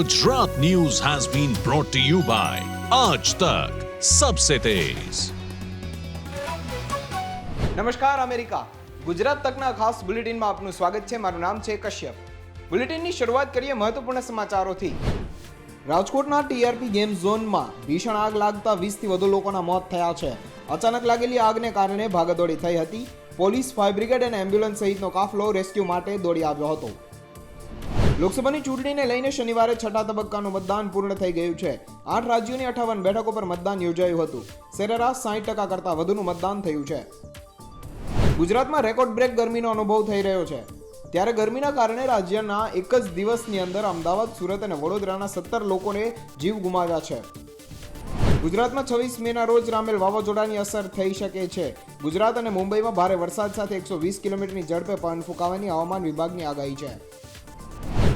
Gujarat news has been brought to you by Aaj Tak Sabse Tez. નમસ્કાર, America. Gujarat તકના ખાસ બુલેટિનમાં આપનું સ્વાગત છે. મારું નામ છે કશ્યપ. બુલેટિનની શરૂઆત કરીએ મહત્વપૂર્ણ સમાચારોથી. રાજકોટના ટીઆરપી ગેમ ઝોનમાં ભીષણ આગ લાગતા વીસથી વધુ લોકોના મોત થયા છે. અચાનક લાગેલી આગને કારણે ભાગદોડી થઈ હતી. પોલીસ, ફાયર બ્રિગેડ અને એમ્બ્યુલન્સ સહિતનો કાફલો રેસ્ક્યુ માટે દોડી આવ્યો હતો. લોકસભાની ચૂંટણીને લઈને શનિવારે છઠ્ઠા તબક્કાનું મતદાન પૂર્ણ થઈ ગયું છે. આઠ રાજ્યોની અઠાવન બેઠકો પર મતદાન યોજાયું હતું. સરેરાશ સાઠ ટકા કરતાં વધુનું મતદાન થયું છે. ગુજરાતમાં રેકોર્ડ બ્રેક ગરમીનો અનુભવ થઈ રહ્યો છે. ત્યારે ગરમીના કારણે રાજ્યના એક જ દિવસની અંદર અમદાવાદ, સુરત અને વડોદરાના સત્તર લોકોને જીવ ગુમાવ્યા છે. ગુજરાતમાં છવ્વીસ મેના રોજ રામેલ વાવાઝોડાની અસર થઈ શકે છે. ગુજરાત અને મુંબઈમાં ભારે વરસાદ સાથે એકસો વીસ કિલોમીટરની ઝડપે પવન ફૂંકાવાની હવામાન વિભાગની આગાહી છે.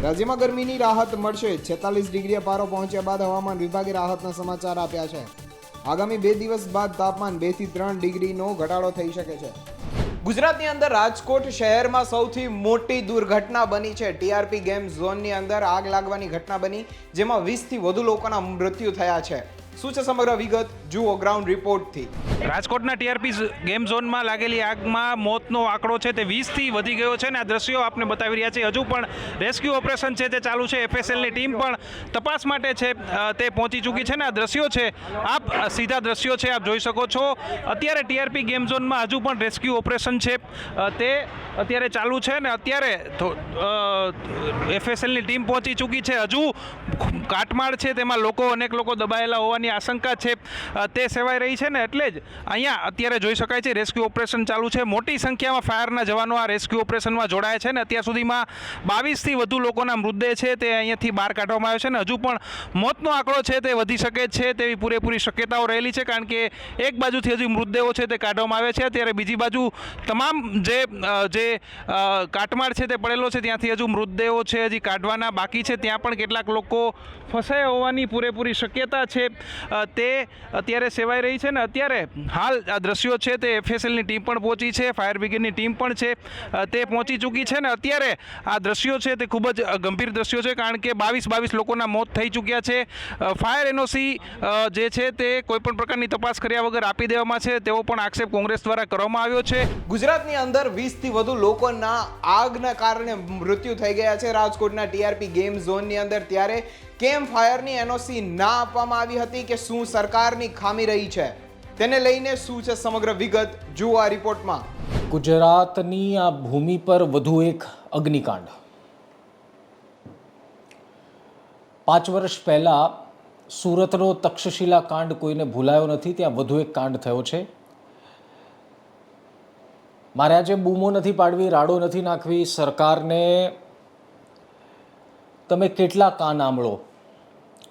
રાજ્યમાં ગરમીની રાહત મળશે. છેતાલીસ ડિગ્રીએ પારો પહોંચ્યા બાદ હવામાન વિભાગે રાહતના સમાચાર આપ્યા છે. આગામી બે દિવસ બાદ તાપમાન બેથી ત્રણ ડિગ્રીનો ઘટાડો થઈ શકે છે. ગુજરાતની અંદર રાજકોટ શહેરમાં સૌથી મોટી દુર્ઘટના બની છે. ટીઆરપી ગેમ ઝોનની અંદર આગ લાગવાની ઘટના બની, જેમાં વીસથી વધુ લોકોના મૃત્યુ થયા છે. શું છે સમગ્ર વિગત? જુઓ ગ્રાઉન્ડ રિપોર્ટથી રાજકોટના ટીઆરપી ગેમ ઝોનમાં લાગેલી આગમાં મોતનો આંકડો છે તે વીસથી વધી ગયો છે ને આ દ્રશ્યો આપને બતાવી રહ્યા છે હજુ પણ રેસ્ક્યુ ઓપરેશન છે તે ચાલુ છે. એફએસએલની ટીમ પણ તપાસ માટે છે તે પહોંચી ચૂકી છે ને આ દ્રશ્યો છે, આપ સીધા દ્રશ્યો છે, આપ જોઈ શકો છો. અત્યારે ટીઆરપી ગેમ ઝોનમાં હજુ પણ રેસ્ક્યુ ઓપરેશન છે તે અત્યારે ચાલુ છે ને અત્યારે એફએસએલની ટીમ પહોંચી ચૂકી છે. હજુ કાટમાળ છે તેમાં લોકો અનેક લોકો દબાયેલા હોવાની આશંકા છે તે સેવાઈ રહી છે ને એટલે જ અહીંયા અત્યારે જોઈ શકાય છે, રેસ્ક્યુ ઓપરેશન ચાલુ છે. મોટી સંખ્યામાં ફાયરના જવાનો આ રેસ્ક્યુ ઓપરેશનમાં જોડાયા છે ને અત્યાર સુધીમાં બાવીસથી વધુ લોકોના મૃતદેહ છે તે અહીંયાથી બહાર કાઢવામાં આવ્યો છે ને હજુ પણ મોતનો આંકડો છે તે વધી શકે છે તેવી પૂરેપૂરી શક્યતાઓ રહેલી છે કારણ કે એક બાજુથી હજુ મૃતદેહો છે તે કાઢવામાં આવે છે. ત્યારે બીજી બાજુ તમામ જે જે કાટમાળ છે તે પડેલો છે ત્યાંથી હજુ મૃતદેહો છે હજી કાઢવાના બાકી છે. ત્યાં પણ કેટલાક લોકો ફસાયા હોવાની પૂરેપૂરી શક્યતા છે. તે અત્યારે સેવાઈ રહી છે ને અત્યારે હાલ આ દ્રશ્યો છે તે એફએસએલની ટીમ પણ પહોંચી છે, ફાયર બ્રિગેડની ટીમ પણ છે તે પહોંચી ચૂકી છે ને અત્યારે આ દ્રશ્યો છે તે ખૂબ જ ગંભીર દ્રશ્યો છે કારણ કે બાવીસ બાવીસ લોકોના મોત થઈ ચૂક્યા છે. ફાયર એનઓસી જે છે તે કોઈપણ પ્રકારની તપાસ કર્યા વગર આપી દેવામાં છે તેવો પણ આક્ષેપ કોંગ્રેસ દ્વારા કરવામાં આવ્યો છે. ગુજરાતની અંદર વીસથી વધુ લોકોના આગના કારણે મૃત્યુ થઈ ગયા છે. રાજકોટના ટીઆરપી ગેમ ઝોનની અંદર ત્યારે કેમ ફાયરની એનઓસી ના આપવામાં આવી હતી કે શું સરકારની ખામી રહી છે? તેને લઈને શું છે સમગ્ર વિગત જુઓ આ રિપોર્ટમાં. ગુજરાતની આ ભૂમિ પર વધુ એક અગ્નિકાંડ. પાંચ વર્ષ પહેલાં સુરતનો તક્ષશિલા કાંડ કોઈને ભૂલાયો નથી, ત્યાં વધુ એક કાંડ થયો છે. મારે આજે બૂમો નથી પાડવી, રાડો નથી નાખવી, સરકારને તમે કેટલા કાન આંબળો?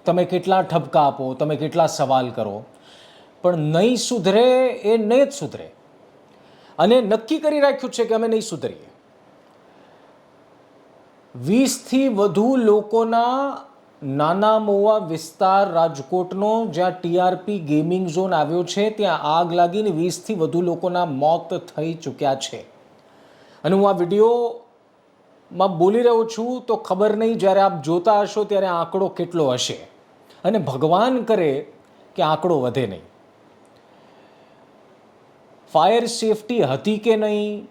તમે કેટલા ઠપકા આપો? તમે કેટલા સવાલ કરો? પણ નહીં સુધરે એ નહીં જ સુધરે. અને નક્કી કરી રાખ્યું છે કે અમે નહીં સુધરીએ. વીસથી વધુ લોકોના નાના મોવા વિસ્તાર રાજકોટનો જ્યાં ટીઆરપી ગેમિંગ ઝોન આવ્યો છે, ત્યાં આગ લાગીને વીસથી વધુ લોકોના મોત થઈ ચૂક્યા છે. અને હું આ વિડીયોમાં બોલી રહ્યો છું તો ખબર નહીં જ્યારે આપ જોતા હશો ત્યારે આંકડો કેટલો હશે? અને ભગવાન કરે કે આંકડો વધે નહીં. ફાયર સેફટી હતી કે નહીં?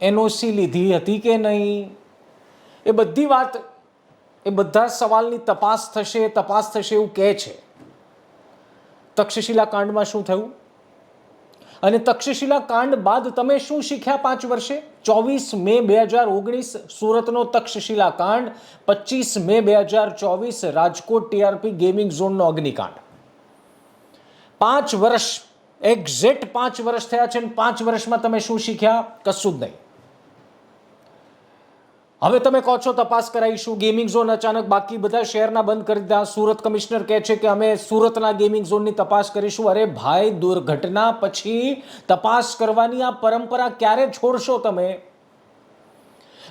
એનઓસી લીધી હતી કે નહીં? એ બધી વાત, એ બધા સવાલની તપાસ થશે તપાસ થશે એવું કહે છે. તક્ષશિલા કાંડમાં શું થયું? અને તક્ષશિલા કાંડ બાદ તમે શું શીખ્યા પાંચ વર્ષે? ચોવીસ મે બે હજાર ઓગણીસ સુરતનો તક્ષશિલા કાંડ પચીસ મે બે હજાર ચોવીસ રાજકોટ ટીઆરપી ગેમિંગ ઝોનનો અગ્નિકાંડ. પાંચ વર્ષ, એક્ઝેક્ટ પાંચ વર્ષ થયા છે અને પાંચ વર્ષમાં તમે શું શીખ્યા? કશું જ નહીં. હવે તમે કહો છો તપાસ કરાવીશું. ગેમિંગ ઝોન અચાનક બાકી બધા શહેરના બંધ કરી દીધા. સુરત કમિશનર કહે છે કે અમે સુરતના ગેમિંગ ઝોનની તપાસ કરીશું. અરે ભાઈ, દુર્ઘટના પછી તપાસ કરવાની આ પરંપરા ક્યારે છોડશો તમે?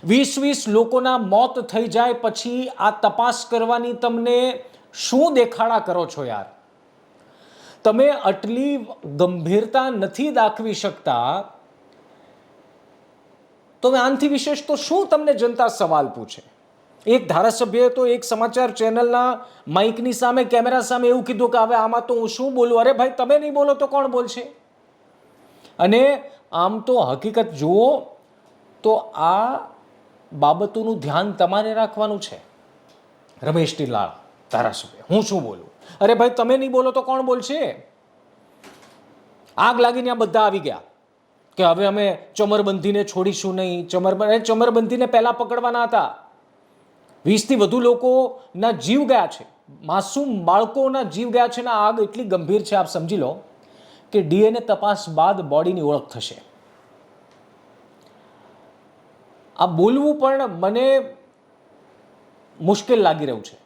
વીસ વીસ લોકોના મોત થઈ જાય પછી આ તપાસ કરવાની તમને શું દેખાડા કરો છો યાર? તમે આટલી ગંભીરતા નથી દાખવી શકતા. તો હવે આનથી વિશેષ તો શું તમને જનતા સવાલ પૂછે? એક ધારાસભ્યએ તો એક સમાચાર ચેનલના માઇકની સામે, કેમેરા સામે એવું કીધું કે, હવે આમાં તો હું શું બોલું? અરે ભાઈ, તમે નહીં બોલો તો કોણ બોલશે? અને આમ તો હકીકત જુઓ તો આ બાબતોનું ધ્યાન તમારે રાખવાનું છે. રમેશ ટીલાળ, ધારાસભ્ય, હું શું બોલું? અરે ભાઈ, તમે નહીં બોલો તો કોણ બોલશે? આગ લાગીને આ બધા આવી ગયા. કે હવે અમે ચમરબંધીને છોડીશું નહીં. ચમરબંધ ચમરબંધીને પહેલાં પકડવાના હતા. વીસથી વધુ લોકોના જીવ ગયા છે. માસૂમ બાળકોના જીવ ગયા છે ને આગ એટલી ગંભીર છે, આપ સમજી લો, કે ડીએનએ તપાસ બાદ બોડીની ઓળખ થશે. આ બોલવું પણ મને મુશ્કેલ લાગી રહ્યું છે.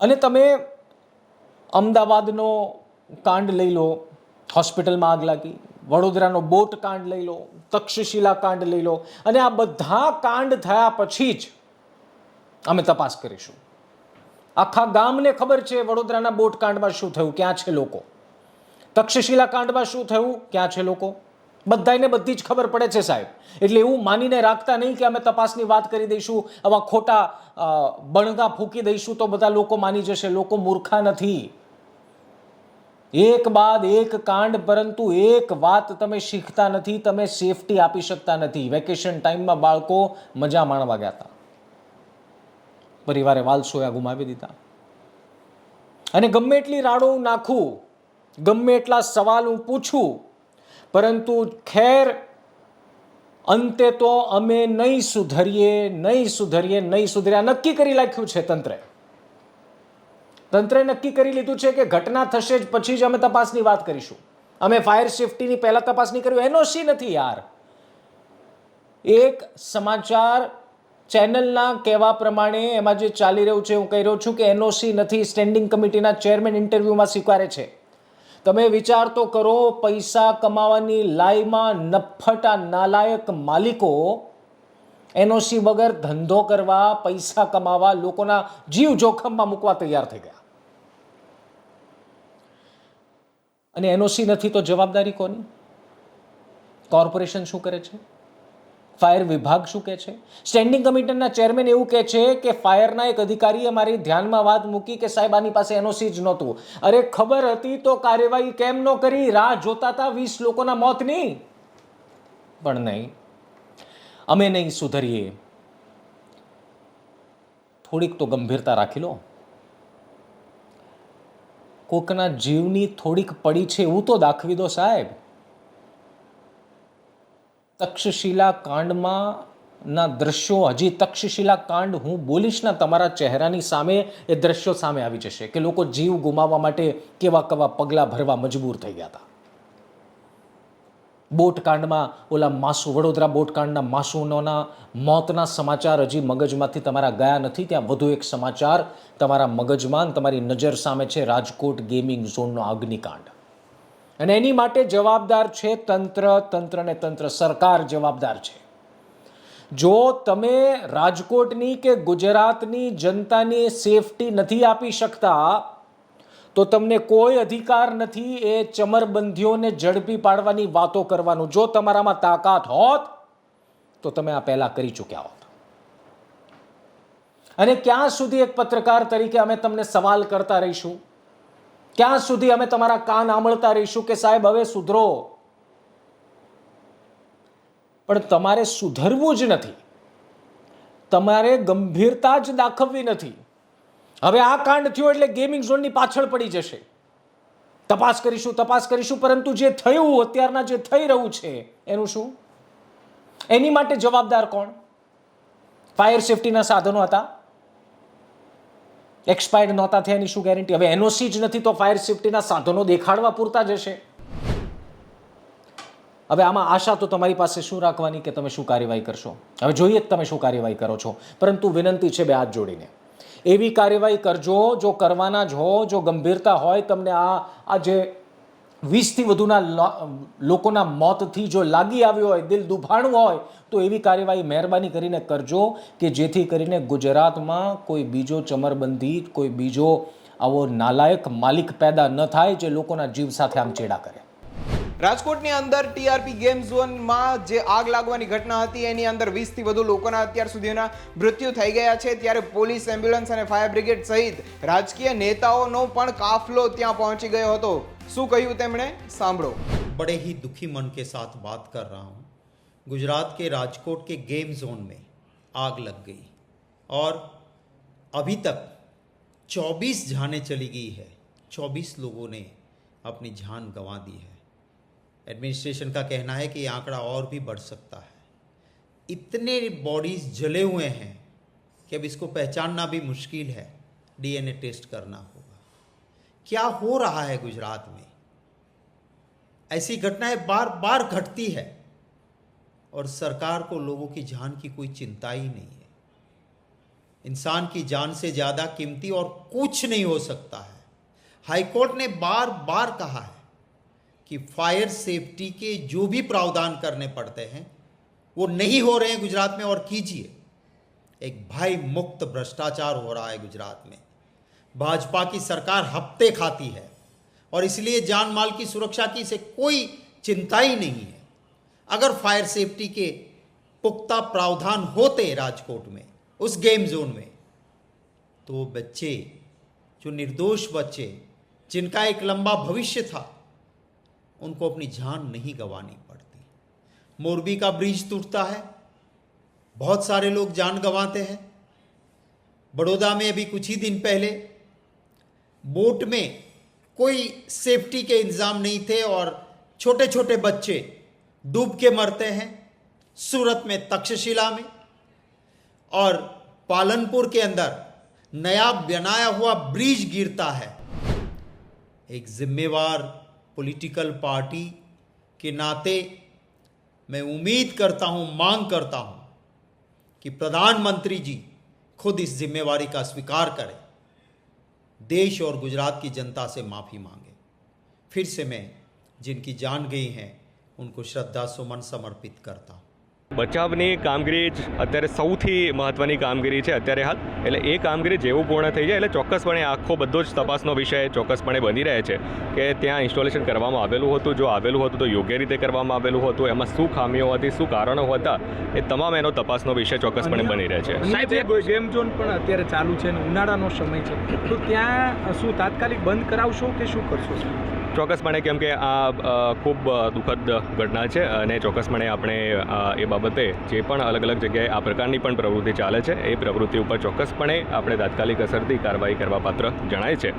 અને તમે અમદાવાદનો કાંડ લઈ લો હોસ્પિટલમાં આગ લાગી. વડોદરાનો બોટ કાંડ લઈ લો, તક્ષશિલા કાંડ લઈ લો, અને આ બધા કાંડ થયા પછી જ અમે તપાસ કરીશું. આખા ગામને ખબર છે વડોદરાના બોટ કાંડમાં શું થયું, ક્યાં છે લોકો? તક્ષશિલા કાંડમાં શું થયું, ક્યાં છે લોકો? બધાને બધી જ ખબર પડે છે સાહેબ. એટલે એવું માનીને રાખતા નહીં કે અમે તપાસની વાત કરી દઈશું, આવા ખોટા બણગા ફૂંકી દઈશું તો બધા લોકો માની જશે. લોકો મૂર્ખા નથી. એક બાદ એક કાંડ, પરંતુ એક વાત તમે શીખતા નથી, તમે સેફટી આપી શકતા નથી. વેકેશન ટાઈમમાં બાળકો મજા માણવા ગયા હતા. પરિવારે વાલસોયા ગુમાવી દીધા. અને ગમે એટલી રાડો હું નાખું, ગમે એટલા સવાલ હું પૂછું, પરંતુ ખેર, અંતે તો અમે નહીં સુધરીએ નહીં સુધરીએ, નહીં સુધર્યા નક્કી કરી નાખ્યું છે તંત્રે. તંત્રે નક્કી કરી લીધું છે કે ઘટના થશે જ પછી જ અમે તપાસની વાત કરીશું. અમે ફાયર સેફટીની પહેલા તપાસ નહીં કર્યું એનઓસી નથી યાર. એક સમાચાર ચેનલના કહેવા પ્રમાણે એમાં જે ચાલી રહ્યું છે, હું કહી રહ્યો છું કે એનઓસી નથી, સ્ટેન્ડિંગ કમિટીના ચેરમેન ઇન્ટરવ્યુમાં સ્વીકારે છે. તમે વિચાર તો કરો, પૈસા કમાવાની લાઈમાં નફટા નાલાયક માલિકો એનઓસી વગર ધંધો કરવા, પૈસા કમાવા, લોકોના જીવ જોખમમાં મૂકવા તૈયાર થઈ ગયા. અને એનઓસી નથી તો જવાબદારી કોની? કોર્પોરેશન શું કરે છે? ફાયર વિભાગ શું કહે છે? સ્ટેન્ડિંગ કમિટીના ચેરમેન એવું કહે છે કે ફાયરના એક અધિકારીએ મારી ધ્યાનમાં વાત મૂકી કે સાહેબ, આની પાસે એનઓસી જ નહોતું. અરે ખબર હતી તો કાર્યવાહી કેમ ન કરી? રાહ જોતા હતા વીસ લોકોના મોતની. પણ નહીં. અમે નહીં સુધરીએ. થોડીક તો ગંભીરતા રાખી લો. કોકના જીવની થોડીક પડી છે એવું તો દાખવી દો સાહેબ. તક્ષશિલા કાંડમાં ના દ્રશ્યો, હજી તક્ષશિલા કાંડ હું બોલીશ ના, તમારા ચહેરાની સામે એ દ્રશ્યો સામે આવી જશે કે લોકો જીવ ગુમાવવા માટે કેવા કેવા પગલાં ભરવા મજબૂર થઈ ગયા હતા. બોટકાંડમાં ઓલા માસુ, વડોદરા બોટકાંડના માસુનોના મોતના સમાચાર હજી મગજમાંથી તમારા ગયા નથી. ત્યાં વધુ એક સમાચાર તમારા મગજમાં તમારી નજર સામે છે, રાજકોટ ગેમિંગ ઝોનનો અગ્નિકાંડ. અને એની માટે જવાબદાર છે તંત્ર તંત્ર ને તંત્ર સરકાર જવાબદાર છે. જો તમે રાજકોટની કે ગુજરાતની જનતાની સેફટી નથી આપી શકતા તો તમને કોઈ અધિકાર નથી એ ચમરબંધીઓને ઝડપી પાડવાની વાતો કરવાનું. જો તમારામાં તાકાત હોત, તો તમે આ પહેલા કરી ચૂક્યા હોત. અને ક્યાં સુધી એક પત્રકાર તરીકે અમે તમને સવાલ કરતા રહીશું? ક્યાં સુધી અમે તમારા કાન આંબળતા રહીશું કે સાહેબ, હવે સુધરો? પણ તમારે સુધરવું જ નથી. તમારે ગંભીરતા જ દાખવવી નથી. હવે આ કાંડ થયો એટલે ગેમિંગ ઝોનની પાછળ પડી જશે. તપાસ કરીશું તપાસ કરીશું, પરંતુ જે થયું, અત્યારના જે થઈ રહ્યું છે, એનું શું? એની માટે જવાબદાર કોણ? ફાયર સેફટીના સાધનો હતા. એક્સપાયર્ડ નહોતા થયા એની શું ગેરંટી હવે એનઓસી જ નથી તો ફાયર સેફટીના સાધનો દેખાડવા પૂરતા જ હશે. હવે આમાં આશા તો તમારી પાસે શું રાખવાની કે તમે શું કાર્યવાહી કરશો? હવે જોઈએ તમે શું કાર્યવાહી કરો છો. પરંતુ વિનંતી છે બે હાથ જોડીને. એવી કાર્યવાહી કરજો, જો કરવાના જ હો, જો ગંભીરતા હોય તમને આ આ જે વીસથી વધુના લોકોના મોતથી જો લાગી આવ્યો હોય, દિલ દુભાણું હોય, તો એવી કાર્યવાહી મહેરબાની કરીને કરજો કે જેથી કરીને ગુજરાતમાં કોઈ બીજો ચમરબંધી, કોઈ બીજો આવો નાલાયક માલિક પેદા ન થાય જે લોકોના જીવ સાથે આમ ચેડા કરે. રાજકોટની અંદર ટીઆરપી ગેમ ઝોનમાં જે આગ લાગવાની ઘટના હતી એની અંદર વીસથી વધુ લોકોના અત્યાર સુધીના મૃત્યુ થઈ ગયા છે ત્યારે પોલીસ એમ્બ્યુલન્સ અને ફાયર બ્રિગેડ સહિત રાજકીય નેતાઓનો પણ કાફલો ત્યાં પહોંચી ગયો હતો શું કહ્યું તેમણે સાંભળો बड़े ही दुखी मन के साथ बात कर रहा हूँ गुजरात के राजकोट के गेम जोन में आग लग गई और अभी तक 24 जानें चली गई है 24 लोगों ने अपनी जान गंवा दी है एडमिनिस्ट्रेशन का कहना है कि आंकड़ा और भी बढ़ सकता है। इतने बॉडीज जले हुए हैं कि अब इसको पहचानना भी मुश्किल है। डीएनए टेस्ट करना होगा। क्या हो रहा है गुजरात में? ऐसी घटनाएँ बार बार घटती है और सरकार को लोगों की जान की कोई चिंता ही नहीं है। इंसान की जान से ज़्यादा कीमती और कुछ नहीं हो सकता है। हाईकोर्ट ने बार बार कहा है कि फायर सेफ्टी के जो भी प्रावधान करने पड़ते हैं, वो नहीं हो रहे हैं गुजरात में और कीजिए। एक भाई मुक्त भ्रष्टाचार हो रहा है गुजरात में। भाजपा की सरकार हफ़्ते खाती है और इसलिए जान माल की सुरक्षा की इसे कोई चिंता ही नहीं है। अगर फायर सेफ्टी के पुख्ता प्रावधान होते राजकोट में, उस गेम जोन में तो बच्चे, जो निर्दोष बच्चे, जिनका एक लंबा भविष्य था उनको अपनी जान नहीं गंवानी पड़ती। मोरबी का ब्रिज टूटता है। बहुत सारे लोग जान गंवाते हैं। बड़ौदा में अभी कुछ ही दिन पहले बोट में कोई सेफ्टी के इंतज़ाम नहीं थे और छोटे छोटे बच्चे डूब के मरते हैं सूरत में तक्षशिला में और पालनपुर के अंदर नया बनाया हुआ ब्रिज गिरता है। एक जिम्मेवार पॉलिटिकल पार्टी के नाते मैं उम्मीद करता हूँ, मांग करता हूँ कि प्रधानमंत्री जी खुद इस जिम्मेवारी का स्वीकार करें। देश और गुजरात की जनता से माफ़ी मांगे। फिर से मैं जिनकी जान गई हैं, उनको श्रद्धा सुमन समर्पित करता हूँ। બચાવની કામગીરી જ અત્યારે સૌથી મહત્ત્વની કામગીરી છે અત્યારે હાલ. એટલે એ કામગીરી જેવું પૂર્ણ થઈ જાય એટલે ચોક્કસપણે આખો બધો જ તપાસનો વિષય ચોક્કસપણે બની રહે છે કે ત્યાં ઇન્સ્ટોલેશન કરવામાં આવેલું હતું જો આવેલું હતું તો યોગ્ય રીતે કરવામાં આવેલું હતું એમાં શું ખામીઓ હતી શું કારણો હતા એ તમામ એનો તપાસનો વિષય ચોક્કસપણે બની રહે છે. સાહેબ ગેમ ઝોન પણ અત્યારે ચાલુ છે અને ઉનાળાનો સમય છે. તો ત્યાં શું તાત્કાલિક બંધ કરાવશો કે શું કરશો? ચોક્કસપણે કેમ કે આ ખૂબ દુઃખદ ઘટના છે અને ચોક્કસપણે આપણે એ બાબતે જે પણ અલગ અલગ જગ્યાએ આ પ્રકારની પણ પ્રવૃત્તિ ચાલે છે એ પ્રવૃત્તિ ઉપર ચોક્કસપણે આપણે તાત્કાલિક અસરથી કાર્યવાહી કરવા પાત્ર જણાય છે.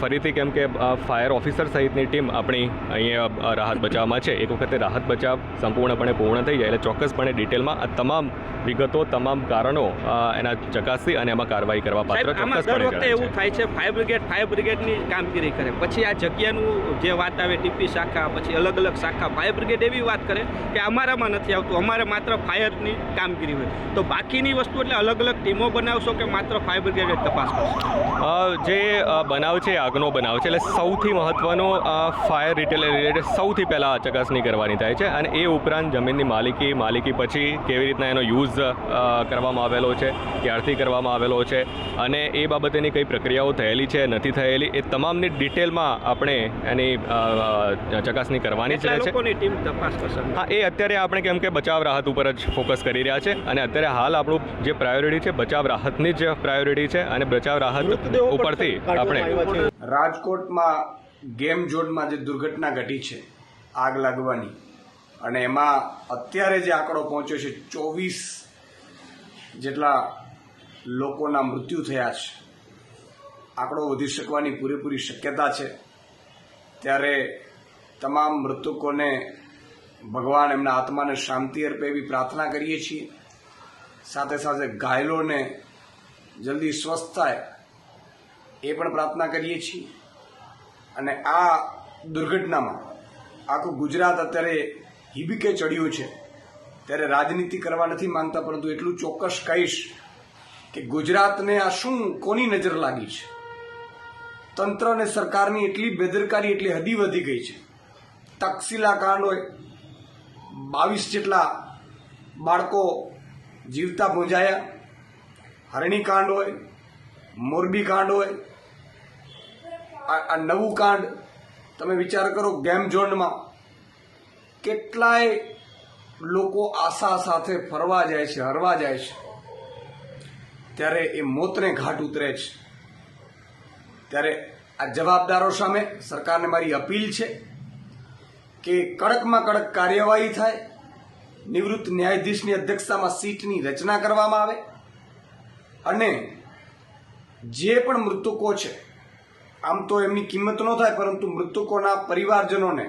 ફરીથી કેમ કે ફાયર ઓફિસર સહિતની ટીમ આપણી અહીંયા રાહત બચાવમાં છે. એક વખતે રાહત બચાવ સંપૂર્ણપણે પૂર્ણ થઈ જાય એટલે ચોક્કસપણે ડિટેલમાં આ તમામ વિગતો તમામ કારણો એના ચકાસી અને એમાં કાર્યવાહી કરવા પાત્ર ચોક્કસપણે એવું થાય છે ફાયર બ્રિગેડ ફાયર બ્રિગેડની કામગીરી કરે. પછી આ જગ્યાનું જે વાત આવે ટીપી શાખા, પછી અલગ અલગ શાખા, ફાયર બ્રિગેડ એવી વાત કરે કે અમારામાં નથી આવતું, અમારે માત્ર ફાયરની કામગીરી હોય. તો બાકીની વસ્તુ એટલે અલગ અલગ ટીમો બનાવશો કે માત્ર ફાયર બ્રિગેડ તપાસ કરશો? જે બનાવ છે, આગનો બનાવ છે, એટલે સૌથી મહત્ત્વનો ફાયર રિટેલ રિલેટેડ સૌથી પહેલાં ચકાસણી કરવાની થાય છે અને એ ઉપરાંત જમીનની માલિકી માલિકી પછી કેવી રીતના એનો યુઝ કરવામાં આવેલો છે, ક્યારથી કરવામાં આવેલો છે અને એ બાબતેની કઈ પ્રક્રિયાઓ થયેલી છે, નથી થયેલી, એ તમામની ડિટેલમાં આપણે એની ચકાસણી કરવાની જ છે. ટીમ તપાસ હા એ અત્યારે આપણે કેમ કે બચાવ રાહત ઉપર જ ફોકસ કરી રહ્યા છે અને અત્યારે હાલ આપણું જે પ્રાયોરિટી છે બચાવ રાહતની જ પ્રાયોરિટી છે અને બચાવ રાહત ઉપરથી આપણે રાજકોટમાં ગેમ ઝોનમાં જે દુર્ઘટના ઘટી છે આગ લાગવાની અને એમાં અત્યારે જે આંકડો પહોંચ્યો છે ચોવીસ જેટલા લોકોના મૃત્યુ થયા છે. આંકડો વધી શકવાની પૂરેપૂરી શક્યતા છે. ત્યારે તમામ મૃતકોને ભગવાન એમના આત્માને શાંતિ અર્પે એવી પ્રાર્થના કરીએ છીએ. સાથે સાથે ઘાયલોને જલ્દી સ્વસ્થ થાય એ પણ પ્રાર્થના કરીએ છીએ. અને આ દુર્ઘટનામાં આખું ગુજરાત અત્યારે હિબીકે ચડ્યું છે. ત્યારે રાજનીતિ કરવા નથી માંગતા, પરંતુ એટલું ચોક્કસ કહીશ કે ગુજરાતને આ શું કોની નજર લાગી છે? તંત્ર અને સરકારની એટલી બેદરકારી, એટલી હદી વધી ગઈ છે. તક્ષશિલા કાંડ હોય, બાવીસ જેટલા બાળકો જીવતા ભૂંજાયા. હરણી કાંડ હોય, મોરબી કાંડ હોય. આ નવું કાંડ તમે વિચાર કરો, ગેમ ઝોનમાં કેટલાય લોકો આશા સાથે ફરવા જાય છે, હરવા જાય છે. ત્યારે એ મોતને ઘાટ ઉતરે છે. ત્યારે આ જવાબદારો સામે સરકારને મારી અપીલ છે કે કડકમાં કડક કાર્યવાહી થાય, નિવૃત્ત ન્યાયાધીશની અધ્યક્ષતામાં સીટની રચના કરવામાં આવે અને જે પણ મૃતકો છે, આમ તો એમની કિંમત ન થાય પરંતુ મૃતકોના પરિવારજનોને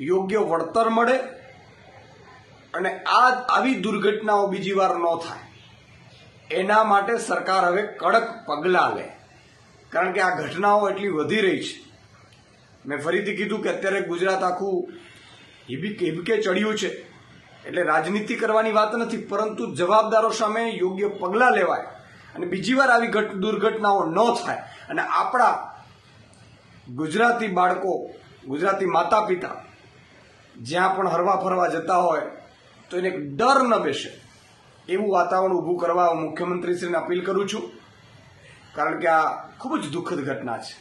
યોગ્ય વળતર મળે અને આ આવી દુર્ઘટનાઓ બીજી વાર ન થાય. એના માટે સરકાર હવે કડક પગલાં લે. કારણ કે આ ઘટનાઓ એટલી વધી રહી છે. મેં ફરીથી કીધું કે અત્યારે ગુજરાત આખું હિબી હિબકે ચડ્યું છે. એટલે રાજનીતિ કરવાની વાત નથી, પરંતુ જવાબદારો સામે યોગ્ય પગલાં લેવાય અને બીજી વાર આવી ઘટ, દુર્ઘટનાઓ ન થાય. અને આપણા ગુજરાતી બાળકો, ગુજરાતી માતા પિતા જ્યાં પણ હરવા ફરવા જતા હોય, તો એને ડર ન બેસે. એવું વાતાવરણ ઊભું કરવા હું મુખ્યમંત્રીશ્રીને અપીલ કરું છું. કારણ કે આ ખૂબ જ દુઃખદ ઘટના છે.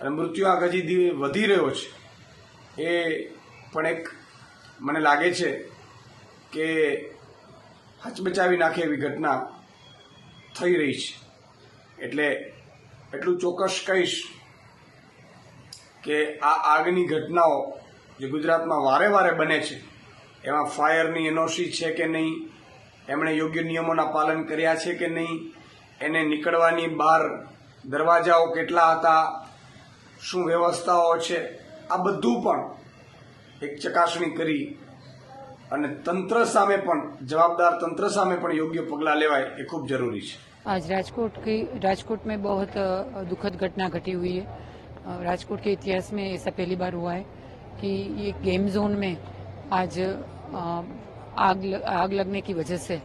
અને મૃત્યુ મૃત્યુઆંક હજી વધી રહ્યો છે. એ પણ એક મને લાગે છે કે હચમચાવી નાખે એવી ઘટના થઈ રહી છે. એટલે એટલું ચોક્કસ કહીશ કે આ આગની ઘટનાઓ જે ગુજરાતમાં વારે વારે બને છે, એમાં ફાયરની એનઓસી છે કે નહીં, એમણે યોગ્ય નિયમોના પાલન કર્યા છે કે નહીં એને નીકળવાની બહાર દરવાજાઓ કેટલા હતા શું વ્યવસ્થાઓ છે આ બધું પણ એક ચકાસણી કરી અને તંત્ર સામે પણ જવાબદાર તંત્ર સામે પણ યોગ્ય પગલાં લેવાય એ ખૂબ જરૂરી છે आज राजकोट की राजकोट में बहुत अ, दुखद घटना घटी हुई है अ, राजकोट के इतिहास में ऐसा पहली बार हुआ है कि ये गेम जोन में आज अ, आग ल- आग लगने की वजह से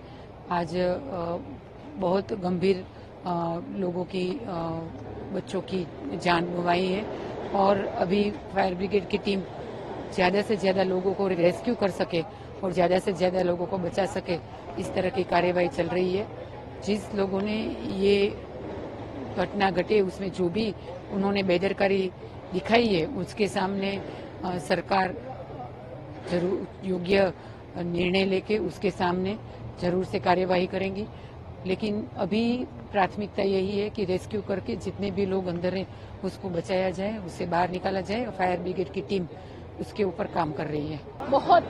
आज अ, बहुत गंभीर लोगों की बच्चों की जान गंवाई है और अभी फायर ब्रिगेड की टीम ज़्यादा से ज़्यादा लोगों को रेस्क्यू कर सके और ज़्यादा से ज़्यादा लोगों को बचा सके, इस तरह की कार्यवाही चल रही है। जिस लोगों ने ये घटना घटे, उसमें जो भी उन्होंने बेदरकारी दिखाई है, उसके सामने सरकार ज़रूर योग्य निर्णय लेके उसके सामने ज़रूर से कार्यवाही करेंगी। लेकिन अभी प्राथमिकता यही है कि रेस्क्यू करके जितने भी लोग अंदर हैं, उसको बचाया जाए, उसे बाहर निकाला जाए और फायर ब्रिगेड की टीम उसके ऊपर काम कर रही है। बहुत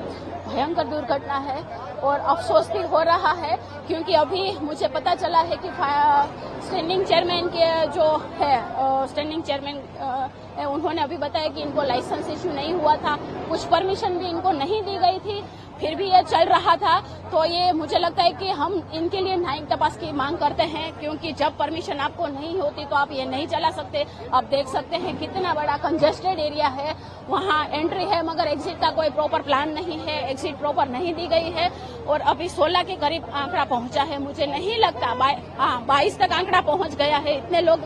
भयंकर दुर्घटना है और अफसोस भी हो रहा है क्योंकि अभी मुझे पता चला है कि स्टैंडिंग चेयरमैन के जो है स्टैंडिंग चेयरमैन उन्होंने अभी बताया कि इनको लाइसेंस इश्यू नहीं हुआ था। कुछ परमिशन भी इनको नहीं दी गई थी। फिर भी ये चल रहा था। तो ये मुझे लगता है कि हम इनके लिए न्यायिक तपास की मांग करते हैं, क्योंकि जब परमिशन आपको नहीं होती तो आप ये नहीं चला सकते। आप देख सकते हैं कितना बड़ा कंजेस्टेड एरिया है। वहाँ एंट्री है, मगर एग्जिट का कोई प्रॉपर प्लान नहीं है। एग्जिट प्रॉपर नहीं दी गई है। और अभी 16 के करीब आंकड़ा पहुँचा है। मुझे नहीं लगता हाँ बाईस तक आंकड़ा पहुँच गया है। इतने लोग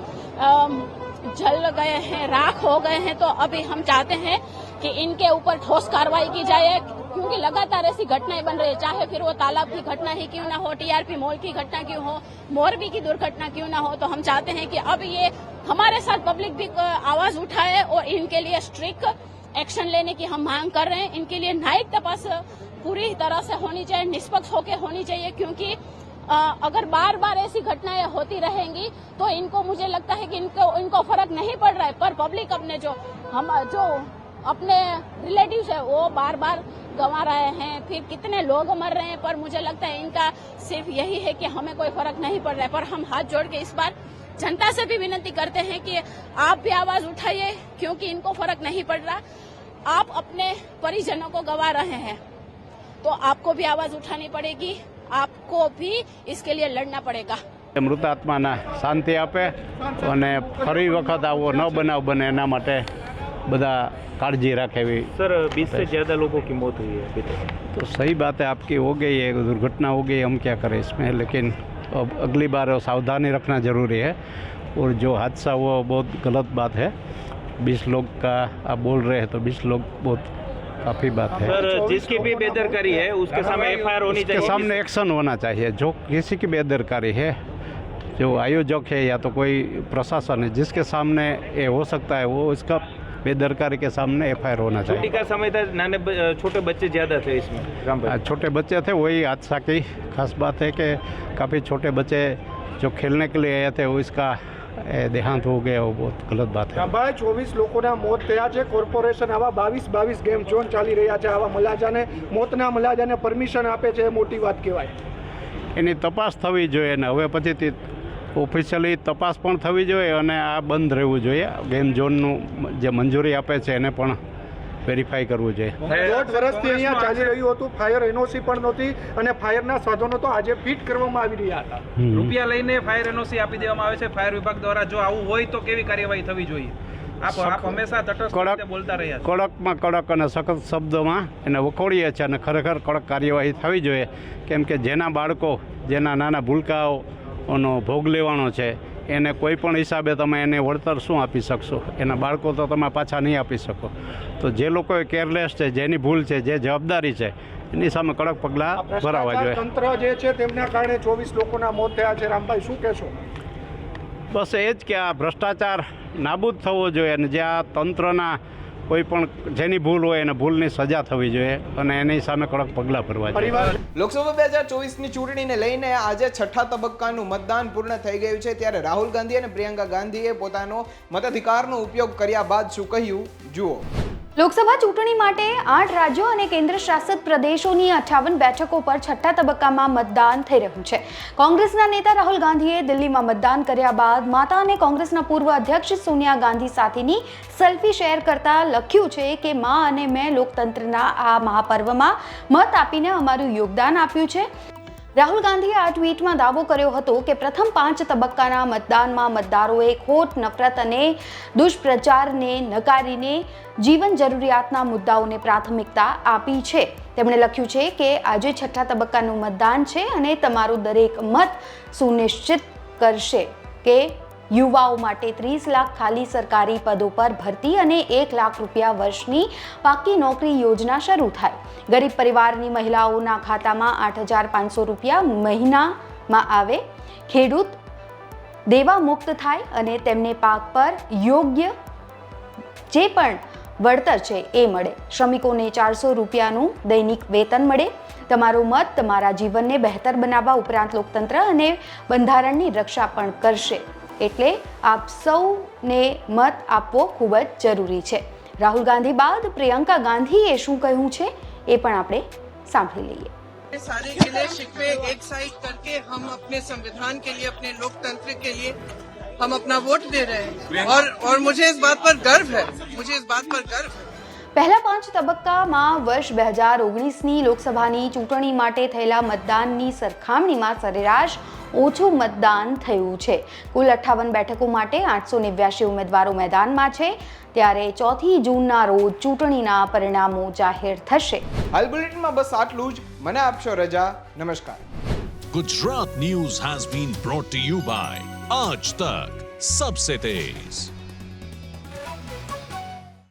जल गए हैं, राख हो गए हैं। तो अभी हम चाहते हैं कि इनके ऊपर ठोस कार्रवाई की जाए, क्योंकि लगातार ऐसी घटनाएँ बन रही है। चाहे फिर वो तालाब की घटना ही क्यों ना हो, टीआरपी मॉल की घटना क्यों हो, मोरबी की दुर्घटना क्यों ना हो तो हम चाहते हैं कि अब ये हमारे साथ पब्लिक भी आवाज़ उठाए और इनके लिए स्ट्रिक्ट एक्शन लेने की हम मांग कर रहे हैं। इनके लिए न्यायिक तपास पूरी तरह से होनी चाहिए, निष्पक्ष होकर होनी चाहिए, क्योंकि अगर बार बार ऐसी घटनाएँ होती रहेंगी तो इनको मुझे लगता है कि इनको इनको फ़र्क नहीं पड़ रहा है। पर पब्लिक अपने जो, हम, जो अपने रिलेटिव्स है वो बार बार गंवा रहे हैं फिर कितने लोग मर रहे हैं पर मुझे लगता है इनका सिर्फ यही है कि हमें कोई फर्क नहीं पड़ रहा है पर हम हाथ जोड़ के इस बार जनता से भी विनती करते हैं कि आप भी आवाज उठाइए क्योंकि इनको फर्क नहीं पड़ रहा आप अपने परिजनों को गंवा रहे हैं तो आपको भी आवाज उठानी पड़ेगी आपको भी इसके लिए लड़ना पड़ेगा મૃતાત્માના શાંતિ આપે અને ફરી વખત આવો ન બનાવ બને એના માટે બધા काळजी रखे हुई सर बीस से ज़्यादा लोगों की मौत हुई है तो सही बात है आपकी हो गई है दुर्घटना हो गई हम क्या करें इसमें? लेकिन अब अगली बार सावधानी रखना ज़रूरी है। और जो हादसा हुआ वो बहुत गलत बात है। बीस लोग का आप बोल रहे हैं तो बीस लोग बहुत काफ़ी बात है। सर जिसकी भी बेदरकारी है उसके सामने एफ़ होनी चाहिए। सामने एक्शन होना चाहिए। जो किसी की बेदरकारी है जो आयोजक है या तो कोई प्रशासन है जिसके सामने ये हो सकता है वो इसका बेदरकारी के सामने एफ होना छुट्टी चाहिए का समय था नाने ब- छोटे बच्चे ज़्यादा थे इसमें राम भाई आज छोटे बच्चे थे वही हादसा की खास बात है कि काफ़ी छोटे बच्चे जो खेलने के लिए आए थे वो इसका ए, देहांत हो गया वो बहुत गलत बात है ભાઈ ચોવીસ લોકોના મોત થયા છે કોર્પોરેશન આવા બાવીસ બાવીસ ગેમ ઝોન ચાલી રહ્યા છે આવા મલાજાને મોતના મલાજાને પરમિશન આપે છે એ મોટી વાત કહેવાય એની તપાસ થવી જોઈએ અને હવે પછીથી ઓફિશિયલી તપાસ પણ થવી જોઈએ અને આ બંધ રહેવું જોઈએ. ગેમ ઝોનનું જે મંજૂરી આપે છે એને પણ વેરીફાઈ કરવું જોઈએ. દોઢ વર્ષથી અહીંયા ચાલી રહ્યું હતું ફાયર એનઓસી પણ નહોતી અને ફાયરના સાધનો તો આજે ફિટ કરવામાં આવી રહ્યા હતા. રૂપિયા લઈને ફાયર એનઓસી આપી દેવામાં આવે છે. ફાયર વિભાગ દ્વારા જો આવું હોય તો કેવી કાર્યવાહી થવી જોઈએ? આપ આપ હંમેશા તટસ્થ કડક બોલતા રહ્યા કડકમાં કડક અને સખત શબ્દોમાં એને વખોડીએ છીએ અને ખરેખર કડક કાર્યવાહી થવી જોઈએ. કેમ કે જેના બાળકો જેના નાના ભૂલકાઓનો ભોગ લેવાનો છે એને કોઈ પણ હિસાબે તમે એને વળતર શું આપી શકશો? એના બાળકો તો તમે પાછા નહીં આપી શકો. તો જે લોકો કેરલેસ છે જેની ભૂલ છે જે જવાબદારી છે એની સામે કડક પગલાં ભરાવા જોઈએ. તંત્ર જે છે તેમના કારણે ચોવીસ લોકોના મોત થયા છે. રામભાઈ શું કહેશો? બસ એ જ કે આ ભ્રષ્ટાચાર નાબૂદ થવો જોઈએ અને જે આ તંત્રના કોઈ પણ જેની ભૂલ હોય એને ભૂલની સજા થવી જોઈએ અને એની સામે કડક પગલાં ભરવા જોઈએ. લોકસભા બે હજાર ચોવીસની ચૂંટણીને લઈને આજે છઠ્ઠા તબક્કાનું મતદાન પૂર્ણ થઈ ગયું છે. ત્યારે રાહુલ ગાંધી અને પ્રિયંકા ગાંધીએ પોતાનો મતાધિકારનો ઉપયોગ કર્યા બાદ શું કહ્યું? જુઓ. લોકસભા ચૂંટણી માટે આઠ રાજ્યો અને કેન્દ્ર શાસિત પ્રદેશોની અઠ્ઠાવન બેઠકો પર છઠ્ઠા તબક્કામાં મતદાન થઈ રહ્યું છે. કોંગ્રેસના નેતા રાહુલ ગાંધીએ દિલ્હીમાં મતદાન કર્યા બાદ માતા અને કોંગ્રેસના પૂર્વ અધ્યક્ષ સોનિયા ગાંધી સાથેની સેલ્ફી શેર કરતા લખ્યું છે કે, મા અને મેં લોકતંત્રના આ મહાપર્વમાં મત આપીને અમારું યોગદાન આપ્યું છે. રાહુલ ગાંધીએ આ ટ્વીટમાં દાવો કર્યો હતો કે પ્રથમ પાંચ તબક્કાના મતદાનમાં મતદારોએ ખોટ, નફરત અને દુષ્પ્રચારને નકારીને જીવન જરૂરિયાતના મુદ્દાઓને પ્રાથમિકતા આપી છે. તેમણે લખ્યું છે કે આજે છઠ્ઠા તબક્કાનું મતદાન છે અને તમારું દરેક મત સુનિશ્ચિત કરશે કે યુવાઓ માટે ત્રીસ લાખ ખાલી સરકારી પદો પર ભરતી અને એક લાખ રૂપિયા વર્ષની પાકી નોકરી યોજના શરૂ થાય. ગરીબ પરિવારની મહિલાઓના ખાતામાં આઠ હજાર પાંચસો રૂપિયા મહિનામાં આવે. ખેડૂત દેવા મુક્ત થાય અને તેમને પાક પર યોગ્ય જે પણ વળતર છે એ મળે. શ્રમિકોને ચારસો રૂપિયાનું દૈનિક વેતન મળે. તમારો મત તમારા જીવનને બહેતર બનાવવા ઉપરાંત લોકતંત્ર અને બંધારણની રક્ષા પણ કરશે. એટલે આપ સૌને મત આપવો ખૂબ જ જરૂરી છે રાહુલ ગાંધી બાદ પ્રિયંકા ગાંધીએ શું કહ્યું છે એ પણ આપણે સાંભળી લઈએ सारे गिले शिकवे एक साइड करके हम अपने संविधान के लिए अपने लोकतंत्र के लिए हम अपना वोट दे रहे हैं और और मुझे इस बात पर गर्व है मुझे इस बात पर गर्व है પહેલા પાંચ તબક્કામાં વર્ષ બે હજાર ઓગણીસની લોકસભાની ચૂંટણી માટે થયેલા મતદાનની સરખામણીમાં સરેરાશ ઓછું મતદાન થયું છે. કુલ અઠ્ઠાવન બેઠકો માટે આઠસો નેવ્યાસી ઉમેદવારો મેદાનમાં છે. ત્યારે ચોથી જૂનના રોજ ચૂંટણીના પરિણામો જાહેર થશે. હાલ બુલેટિનમાં બસ આટલું જ. મને આપશો રજા. નમસ્કાર. Gujarat news has been brought you by Aaj Tak Sabse Tez.